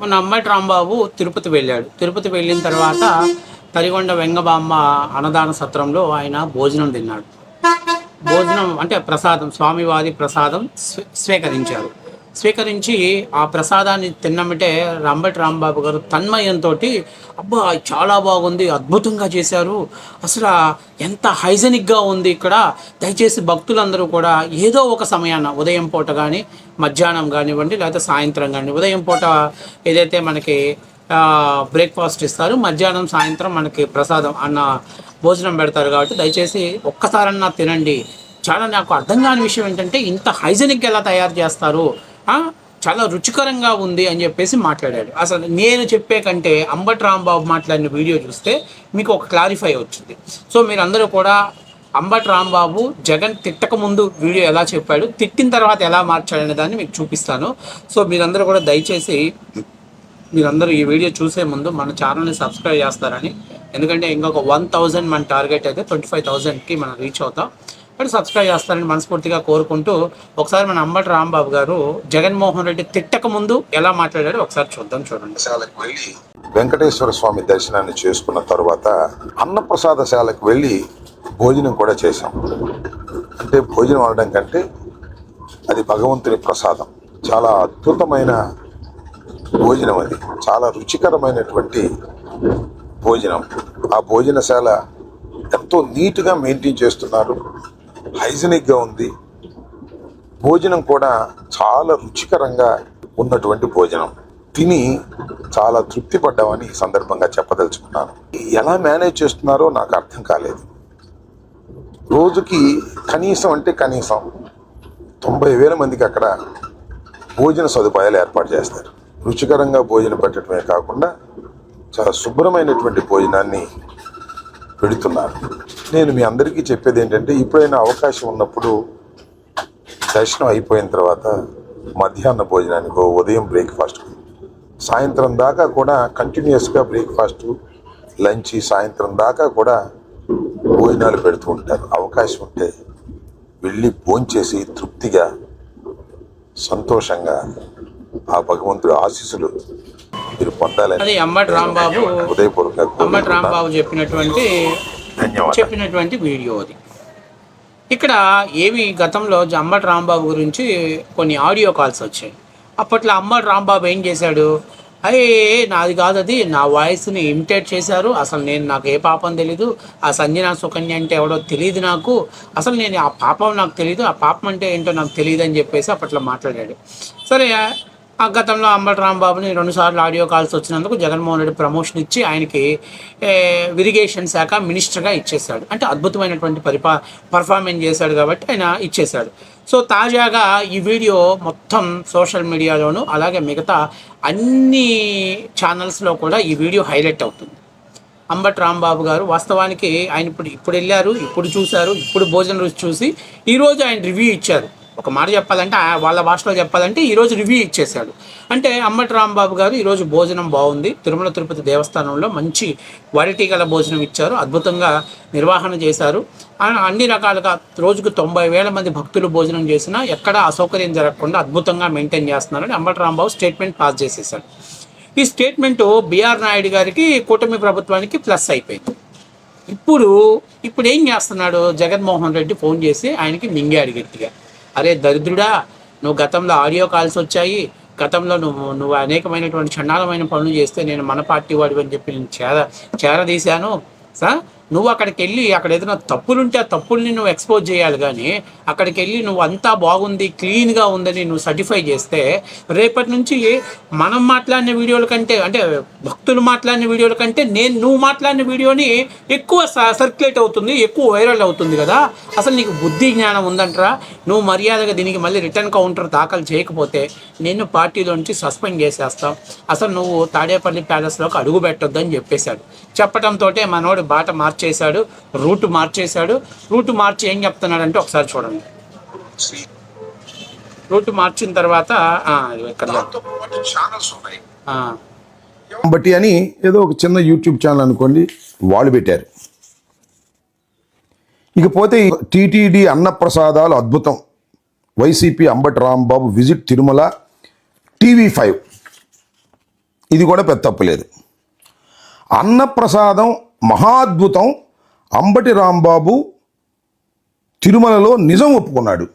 మన అమ్మాయి రాంబాబు తిరుపతి వెళ్ళాడు. తిరుపతి వెళ్ళిన తర్వాత తరిగొండ వెంగబామ్మ అన్నదాన సత్రంలో ఆయన భోజనం తిన్నాడు. భోజనం అంటే ప్రసాదం స్వామివారి ప్రసాదం స్వీకరించారు. స్వీకరించి ఆ ప్రసాదాన్ని తిన్నమంటే రాంబట్ రాంబాబు గారు తన్మయంతో అబ్బా చాలా బాగుంది అద్భుతంగా చేశారు. అసలు ఎంత హైజెనిక్గా ఉంది ఇక్కడ. దయచేసి భక్తులందరూ కూడా ఏదో ఒక సమయాన ఉదయం పూట కానీ మధ్యాహ్నం కానివ్వండి లేకపోతే సాయంత్రం కానీ ఉదయం పూట ఏదైతే మనకి బ్రేక్ఫాస్ట్ ఇస్తారు మధ్యాహ్నం సాయంత్రం మనకి ప్రసాదం అన్న భోజనం పెడతారు కాబట్టి దయచేసి ఒక్కసారన్నా తినండి. చాలా నాకు అర్థం కాని విషయం ఏంటంటే ఇంత హైజెనిక్ ఎలా తయారు చేస్తారు? చాలా రుచికరంగా ఉంది అని చెప్పేసి మాట్లాడాడు. అసలు నేను చెప్పే కంటే అంబటి రాంబాబు మాట్లాడిన వీడియో చూస్తే మీకు ఒక క్లారిఫై వచ్చింది. సో మీరందరూ కూడా అంబటి రాంబాబు జగన్ తిట్టక ముందు వీడియో ఎలా చెప్పాడు తిట్టిన తర్వాత ఎలా మార్చాడనే దాన్ని మీకు చూపిస్తాను. సో మీరందరూ కూడా దయచేసి మీరందరూ ఈ వీడియో చూసే ముందు మన ఛానల్ని సబ్స్క్రైబ్ చేస్తారని. ఎందుకంటే ఇంకొక వన్ థౌజండ్ మన టార్గెట్ అయితే ట్వంటీ ఫైవ్ థౌజండ్కి మనం రీచ్ అవుతాం. బట్ సబ్స్క్రైబ్ చేస్తారని మనస్ఫూర్తిగా కోరుకుంటూ ఒకసారి మన అంబటి రాంబాబు గారు జగన్మోహన్ రెడ్డి తిట్టక ముందు ఎలా మాట్లాడారో ఒకసారి చూద్దాం చూడండి. శాలకు వెళ్ళి వెంకటేశ్వర స్వామి దర్శనాన్ని చేసుకున్న తర్వాత అన్నప్రసాదశాలకు వెళ్ళి భోజనం కూడా చేశాం. అంటే భోజనం అనడం కంటే అది భగవంతుని ప్రసాదం. చాలా అద్భుతమైన భోజనం అది. చాలా రుచికరమైనటువంటి భోజనం. ఆ భోజనశాల ఎంతో నీట్గా మెయింటైన్ చేస్తున్నారు. హైజనిక్గా ఉంది. భోజనం కూడా చాలా రుచికరంగా ఉన్నటువంటి భోజనం. తిని చాలా తృప్తి పడ్డామని ఈ సందర్భంగా చెప్పదలుచుకున్నాను. ఎలా మేనేజ్ చేస్తున్నారో నాకు అర్థం కాలేదు. రోజుకి కనీసం అంటే కనీసం తొంభై వేల మందికి అక్కడ భోజన సదుపాయాలు ఏర్పాటు చేస్తారు. రుచికరంగా భోజనం పెట్టడమే కాకుండా చాలా శుభ్రమైనటువంటి భోజనాన్ని పెడుతున్నారు. నేను మీ అందరికీ చెప్పేది ఏంటంటే ఇప్పుడైనా అవకాశం ఉన్నప్పుడు దర్శనం అయిపోయిన తర్వాత మధ్యాహ్న భోజనానికో ఉదయం బ్రేక్ఫాస్ట్. సాయంత్రం దాకా కూడా కంటిన్యూస్గా బ్రేక్ఫాస్ట్ లంచ్ సాయంత్రం దాకా కూడా భోజనాలు పెడుతూ ఉంటారు. అవకాశం ఉంటే వెళ్ళి భోంచేసి తృప్తిగా సంతోషంగా ఆ భగవంతుడి ఆశీస్సులు మీరు పొందాలని అది అంబటి రాంబాబు అంబటి కోరుకుంటున్నాను. రాంబాబు చెప్పినటువంటి చెప్పినటువంటి వీడియో అది. ఇక్కడ ఏమి గతంలో అంబటి రాంబాబు గురించి కొన్ని ఆడియో కాల్స్ వచ్చాయి. అప్పట్లో అంబటి రాంబాబు ఏం చేశాడు? అయ్యే నాది కాదు అది నా వాయిస్ని ఇమిటేట్ చేశారు. అసలు నేను నాకు ఏ పాపం తెలీదు. ఆ సంజన సుకన్య అంటే ఎవడో తెలియదు నాకు. అసలు నేను ఆ పాపం నాకు తెలియదు ఆ పాపం అంటే ఏంటో నాకు తెలియదు అని చెప్పేసి అప్పట్లో మాట్లాడాడు. సరే ఆ గతంలో అంబటి రాంబాబుని రెండుసార్లు ఆడియో కాల్స్ వచ్చినందుకు జగన్మోహన్ రెడ్డి ప్రమోషన్ ఇచ్చి ఆయనకి ఇరిగేషన్ శాఖ మినిస్టర్గా ఇచ్చేశాడు. అంటే అద్భుతమైనటువంటి పరిపా పర్ఫార్మెన్స్ చేశాడు కాబట్టి ఆయన ఇచ్చేశాడు. సో తాజాగా ఈ వీడియో మొత్తం సోషల్ మీడియాలోను అలాగే మిగతా అన్ని ఛానల్స్లో కూడా ఈ వీడియో హైలైట్ అవుతుంది. అంబట్ రాంబాబు గారు వాస్తవానికి ఆయన ఇప్పుడు ఇప్పుడు వెళ్ళారు ఇప్పుడు చూశారు ఇప్పుడు భోజన రుచి చూసి ఈరోజు ఆయన రివ్యూ ఇచ్చారు. ఒక మాట చెప్పాలంటే ఆ- వాళ్ళ భాషలో చెప్పాలంటే ఈరోజు రివ్యూ ఇచ్చేశాడు. అంటే అమ్మటి రాంబాబు గారు ఈరోజు భోజనం బాగుంది. తిరుమల తిరుపతి దేవస్థానంలో మంచి క్వాలిటీ గల భోజనం ఇచ్చారు. అద్భుతంగా నిర్వహణ చేశారు. అన్ని రకాలుగా రోజుకు తొంభై వేల మంది భక్తులు భోజనం చేసినా ఎక్కడా అసౌకర్యం జరగకుండా అద్భుతంగా మెయింటైన్ చేస్తున్నారని అమ్మటి రాంబాబు స్టేట్మెంట్ పాస్ చేసేసాడు ఈ స్టేట్మెంట్ బీఆర్ నాయుడు గారికి కూటమి ప్రభుత్వానికి ప్లస్ అయిపోయింది. ఇప్పుడు ఇప్పుడు ఏం చేస్తున్నాడు? జగన్మోహన్ రెడ్డి ఫోన్ చేసి ఆయనకి మింగాడు గట్టిగా. అరే దరిద్రుడా నువ్వు గతంలో ఆడియో కాల్స్ వచ్చాయి. గతంలో నువ్వు నువ్వు అనేకమైనటువంటి చండాలమైన పనులు చేస్తే నేను మన పార్టీ వాడివి అని చెప్పి నేను చేర చేరదీశాను. సార్ నువ్వు అక్కడికి వెళ్ళి అక్కడ ఏదైనా తప్పులుంటే ఆ తప్పుల్ని నువ్వు ఎక్స్పోజ్ చేయాలి కానీ అక్కడికి వెళ్ళి నువ్వు అంతా బాగుంది క్లీన్గా ఉందని నువ్వు సర్టిఫై చేస్తే రేపటి నుంచి మనం మాట్లాడిన వీడియోల కంటే అంటే భక్తులు మాట్లాడిన వీడియోల కంటే నేను నువ్వు మాట్లాడిన వీడియోని ఎక్కువ సర్క్యులేట్ అవుతుంది ఎక్కువ వైరల్ అవుతుంది కదా. అసలు నీకు బుద్ధి జ్ఞానం ఉందంటరా? నువ్వు మర్యాదగా దీనికి మళ్ళీ రిటర్న్ కౌంటర్ దాఖలు చేయకపోతే నేను పార్టీలోంచి సస్పెండ్ చేసేస్తాం. అసలు నువ్వు తాడేపల్లి ప్యాలెస్లోకి అడుగు పెట్టొద్దని చెప్పేశాడు. చెప్పడంతో మనోడు బాట మార్చేశాడు రూట్ మార్చేశాడు. రూట్ మార్చి ఏం చెప్తున్నాడంటే ఒకసారి చూడండి. రూట్ మార్చిన తర్వాత ఇక్కడ. బట్టి అని ఏదో ఒక చిన్న యూట్యూబ్ ఛానల్ అనుకోండి వాళ్ళు పెట్టారు. ఇకపోతే టీటీడీ అన్నప్రసాదాలు అద్భుతం. YCP Ambati Rambabu visit Tirumala TV five. ఇది కూడా పెద్ద తప్పులేదు అన్నప్రసాదం మహాద్భుతం అంబటి రాంబాబు తిరుమలలో నిజం ఒప్పుకున్నాడు.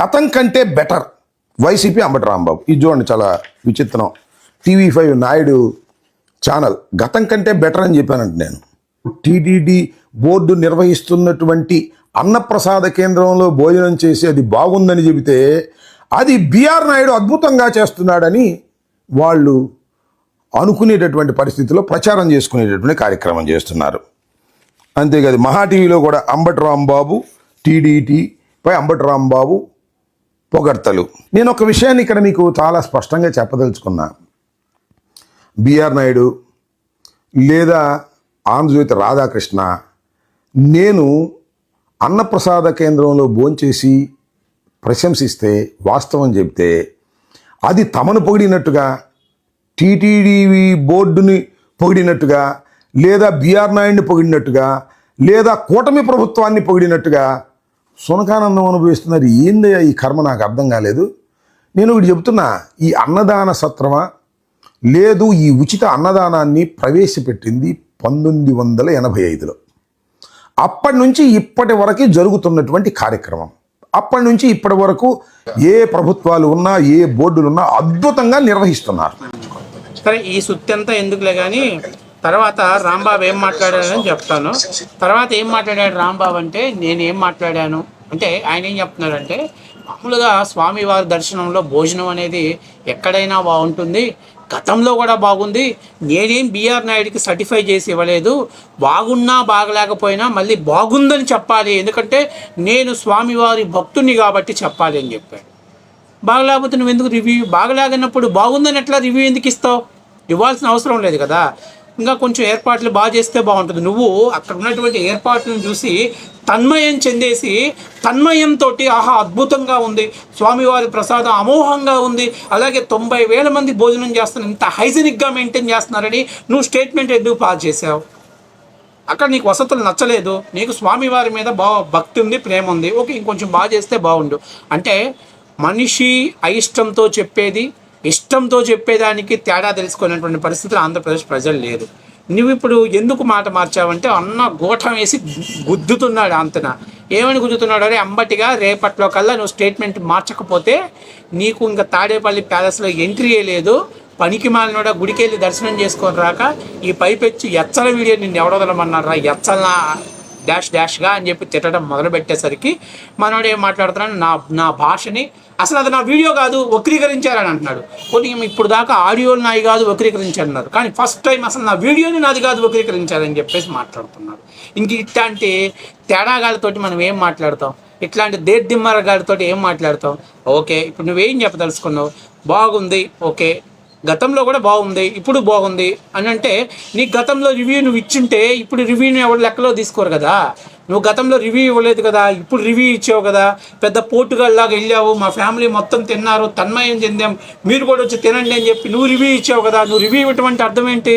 గతం కంటే బెటర్ వైసీపీ అంబటి రాంబాబు. ఇది చూడండి చాలా విచిత్రం. TV five Naidu channel. గతం కంటే బెటర్ అని చెప్పానంట నేను. టీడీడీ బోర్డు నిర్వహిస్తున్నటువంటి అన్నప్రసాద కేంద్రంలో భోజనం చేసి అది బాగుందని చెబితే అది బీఆర్ నాయుడు అద్భుతంగా చేస్తున్నాడని వాళ్ళు అనుకునేటటువంటి పరిస్థితిలో ప్రచారం చేసుకునేటటువంటి కార్యక్రమం చేస్తున్నారు. అంతేకాదు మహా టీవీలో కూడా అంబటి రాంబాబు టీడీటీపై అంబటి రాంబాబు పొగడ్తలు. నేను ఒక విషయాన్ని ఇక్కడ మీకు చాలా స్పష్టంగా చెప్పదలుచుకున్నా. బిఆర్ నాయుడు లేదా ఆంధ్రజ్యోతి రాధాకృష్ణ నేను అన్నప్రసాద కేంద్రంలో భోంచేసి ప్రశంసిస్తే వాస్తవం చెబితే అది తమను పొగిడినట్టుగా టీటీడీవి బోర్డుని పొగిడినట్టుగా లేదా బీఆర్ నాయుడిని పొగిడినట్టుగా లేదా కూటమి ప్రభుత్వాన్ని పొగిడినట్టుగా సునకానందం అనుభవిస్తున్నారు. ఏందయ్యా ఈ కర్మ? నాకు అర్థం కాలేదు. నేను ఒకటి చెబుతున్నా ఈ అన్నదాన సత్రమా? లేదు ఈ ఉచిత అన్నదానాన్ని ప్రవేశపెట్టింది పంతొమ్మిది వందల ఎనభై ఐదులో. అప్పటి నుంచి ఇప్పటి వరకు జరుగుతున్నటువంటి కార్యక్రమం. అప్పటి నుంచి ఇప్పటి వరకు ఏ ప్రభుత్వాలు ఉన్నా ఏ బోర్డులు ఉన్నా అద్భుతంగా నిర్వహిస్తున్నారు. సరే ఈ సుత్తి అంతా ఎందుకులే కానీ తర్వాత రాంబాబు ఏం మాట్లాడాడని చెప్తాను. తర్వాత ఏం మాట్లాడాడు రాంబాబు అంటే నేను ఏం మాట్లాడాను? అంటే ఆయన ఏం చెప్తున్నాడంటే మామూలుగా స్వామివారి దర్శనంలో భోజనం అనేది ఎక్కడైనా బాగుంటుంది గతంలో కూడా బాగుంది నేనేం బీఆర్ నాయుడికి సర్టిఫై చేసి ఇవ్వలేదు బాగున్నా బాగలేకపోయినా మళ్ళీ బాగుందని చెప్పాలి ఎందుకంటే నేను స్వామివారి భక్తుని కాబట్టి చెప్పాలి అని చెప్పాడు. బాగలేకపోతే నువ్వు ఎందుకు రివ్యూ బాగలేగనప్పుడు బాగుందని ఎట్లా రివ్యూ ఎందుకు ఇస్తావు? ఇవ్వాల్సిన అవసరం లేదు కదా. ఇంకా కొంచెం ఏర్పాట్లు బాగా చేస్తే బాగుంటుంది. నువ్వు అక్కడ ఉన్నటువంటి ఏర్పాట్లను చూసి తన్మయం చెందేసి తన్మయంతో ఆహా అద్భుతంగా ఉంది. స్వామివారి ప్రసాదం అమోహంగా ఉంది. అలాగే తొంభై వేల మంది భోజనం చేస్తున్నారు ఇంత హైజెనిక్గా మెయింటైన్ చేస్తున్నారని నువ్వు స్టేట్మెంట్ ఎందుకు పాస్ చేసావు అక్కడ నీకు వసతులు నచ్చలేదు. నీకు స్వామివారి మీద బా భక్తి ఉంది ప్రేమ ఉంది. ఓకే ఇంకొంచెం బాగా చేస్తే బాగుండు. అంటే మనిషి అయిష్టంతో చెప్పేది ఇష్టంతో చెప్పేదానికి తేడా తెలుసుకునేటువంటి పరిస్థితులు ఆంధ్రప్రదేశ్ ప్రజలు లేదు నువ్వు ఇప్పుడు ఎందుకు మాట మార్చావంటే అన్న గోఠం వేసి గుద్దుతున్నాడు అంతన. ఏమని గుద్దుతున్నాడు? అరే అంబటిగా రేపట్లో కల్లా నువ్వు స్టేట్మెంట్ మార్చకపోతే నీకు ఇంకా తాడేపల్లి ప్యాలెస్లో ఎంట్రీ లేదు. పనికి మాలినోడ గుడికెళ్ళి దర్శనం చేసుకొని రాక ఈ పైపెచ్చి ఎచ్చల వీడియో నిన్ను ఎవడొదలమన్నారా ఎచ్చల డాష్ డాష్గా అని చెప్పి తిట్టడం మొదలు పెట్టేసరికి మనోడు ఏం మాట్లాడుతున్నాడు? నా నా భాషని అసలు అది నా వీడియో కాదు వక్రీకరించారని అంటున్నాడు. కొన్ని ఇప్పుడు దాకా ఆడియోలు నాయి కాదు వక్రీకరించారన్నారు. కానీ ఫస్ట్ టైం అసలు నా వీడియోని నాది కాదు వక్రీకరించారని చెప్పేసి మాట్లాడుతున్నాడు ఇంక ఇట్లాంటి తేడాగాలతోటి మనం ఏం మాట్లాడతాం? ఇట్లాంటి దేర్దిమ్మరగాడితో ఏం మాట్లాడతాం? ఓకే ఇప్పుడు నువ్వేం చెప్పదలుచుకున్నావు? బాగుంది ఓకే. గతంలో కూడా బాగుంది ఇప్పుడు బాగుంది అని అంటే నీ గతంలో రివ్యూ నువ్వు ఇచ్చుంటే ఇప్పుడు రివ్యూని ఎవరు లెక్కలో తీసుకోరు కదా? నువ్వు గతంలో రివ్యూ ఇవ్వలేదు కదా ఇప్పుడు రివ్యూ ఇచ్చావు కదా పెద్ద పోర్టుగల్లాగా వెళ్ళావు మా ఫ్యామిలీ మొత్తం తిన్నారు తన్మయం చెందాం మీరు కూడా వచ్చి తినండి అని చెప్పి నువ్వు రివ్యూ ఇచ్చావు కదా నువ్వు రివ్యూ ఇవ్వటం అంటే అర్థం ఏంటి?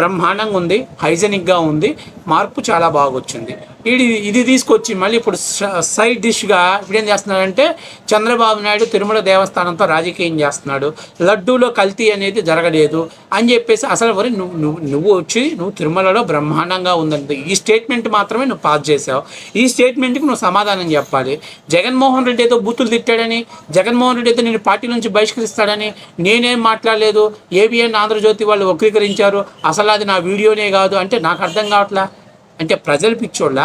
బ్రహ్మాండంగా ఉంది హైజెనిక్గా ఉంది మార్పు చాలా బాగా వచ్చింది ఇది ఇది తీసుకొచ్చి మళ్ళీ ఇప్పుడు సైడ్ డిష్గా ఇప్పుడు ఏం చేస్తున్నాడంటే చంద్రబాబు నాయుడు తిరుమల దేవస్థానంతో రాజకీయం చేస్తున్నాడు. లడ్డూలో కల్తీ అనేది జరగలేదు అని చెప్పేసి అసలు మరి నువ్వు నువ్వు నువ్వు వచ్చి నువ్వు తిరుమలలో బ్రహ్మాండంగా ఉందండి ఈ స్టేట్మెంట్ మాత్రమే నువ్వు పాస్ చేసావు. ఈ స్టేట్మెంట్కి నువ్వు సమాధానం చెప్పాలి. జగన్మోహన్ రెడ్డి ఏదో బూతులు తిట్టాడని జగన్మోహన్ రెడ్డి అయితే నేను పార్టీ నుంచి బహిష్కరిస్తాడని నేనేం మాట్లాడలేదు. ఏబిఎన్ ఆంధ్రజ్యోతి వాళ్ళు వక్రీకరించారు. అసలు అది నా వీడియోనే కాదు. అంటే నాకు అర్థం కావట్లా? అంటే ప్రజలు పిచ్చోళ్ళ?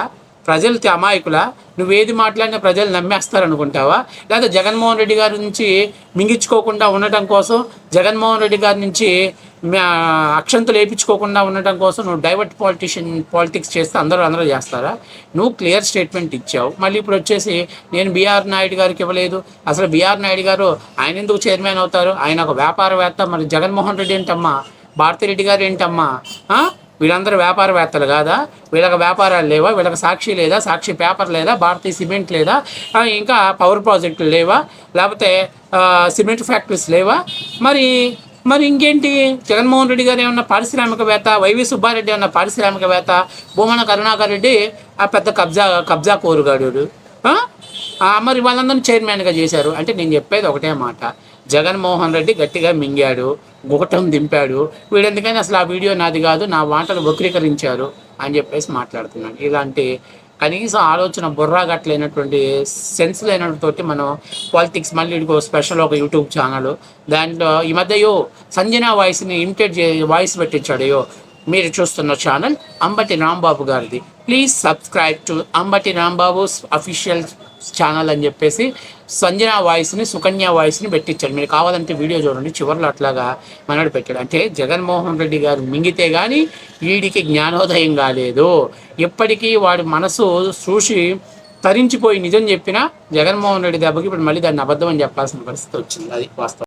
ప్రజలు అమాయకుల? నువ్వేది మాట్లాడినా ప్రజలు నమ్మేస్తారు అనుకుంటావా లేదా జగన్మోహన్ రెడ్డి గారి నుంచి మింగించుకోకుండా ఉండటం కోసం జగన్మోహన్ రెడ్డి గారి నుంచి అక్షంతలు వేయించుకోకుండా ఉండటం కోసం నువ్వు డైవర్ట్ పాలిటిషియన్ పాలిటిక్స్ చేస్తే అందరూ అందరూ చేస్తారా? నువ్వు క్లియర్ స్టేట్మెంట్ ఇచ్చావు. మళ్ళీ ఇప్పుడు వచ్చేసి నేను బీఆర్ నాయుడు గారికి ఇవ్వలేదు. అసలు బీఆర్ నాయుడు గారు ఆయన ఎందుకు చైర్మన్ అవుతారు? ఆయన ఒక వ్యాపారవేత్త. మరి జగన్మోహన్ రెడ్డి ఏంటమ్మా? భారతిరెడ్డి గారు ఏంటమ్మా? వీళ్ళందరూ వ్యాపారవేత్తలు కాదా? వీళ్ళకి వ్యాపారాలు లేవా? వీళ్ళకి సాక్షి లేదా? సాక్షి పేపర్ లేదా? భారతీయ సిమెంట్ లేదా? ఇంకా పవర్ ప్రాజెక్టులు లేవా? లేకపోతే సిమెంట్ ఫ్యాక్టరీస్ లేవా? మరి మరి ఇంకేంటి? జగన్మోహన్ రెడ్డి గారు ఏమన్నా పారిశ్రామికవేత్త? వైవి సుబ్బారెడ్డి ఏమన్నా పారిశ్రామికవేత్త? భూమన కరుణాకర్ రెడ్డి ఆ పెద్ద కబ్జా కబ్జా కోరుగాడు మరి వాళ్ళందరినీ చైర్మన్గా చేశారు. అంటే నేను చెప్పేది ఒకటే మాట. జగన్మోహన్ రెడ్డి గట్టిగా మింగాడు గుగటం దింపాడు. వీడెందుకైనా అసలు ఆ వీడియో నాది కాదు నా మాటలు వక్రీకరించారు అని చెప్పేసి మాట్లాడుతున్నాడు ఇలాంటి కనీసం ఆలోచన బుర్రా గట్లేనటువంటి సెన్స్ లేనటువంటి మనం పాలిటిక్స్ మళ్ళీ ఇంకో స్పెషల్ ఒక యూట్యూబ్ ఛానల్. దాంట్లో ఈ మధ్యయో సంజన వాయిస్ని ఇమిటేట్ చే వాయిస్ పెట్టించాడయో మీరు చూస్తున్న ఛానల్ అంబటి రాంబాబు గారిది. Please subscribe to Ambati Rambabu official channel అని చెప్పేసి సంజన వాయిస్ని సుకన్య వాయిస్ని పెట్టించాడు. మీరు కావాలంటే వీడియో చూడండి. చివరిలో అట్లాగా మనడు పెట్టాడు. అంటే జగన్మోహన్ రెడ్డి గారు మింగితే కానీ వీడికి జ్ఞానోదయం కాలేదు. ఎప్పటికీ వాడి మనసు చూసి తరించిపోయి నిజం చెప్పినా జగన్మోహన్ రెడ్డి దెబ్బకి ఇప్పుడు మళ్ళీ దాన్ని అబద్ధం అని చెప్పాల్సిన పరిస్థితి వచ్చింది. అది వాస్తవం.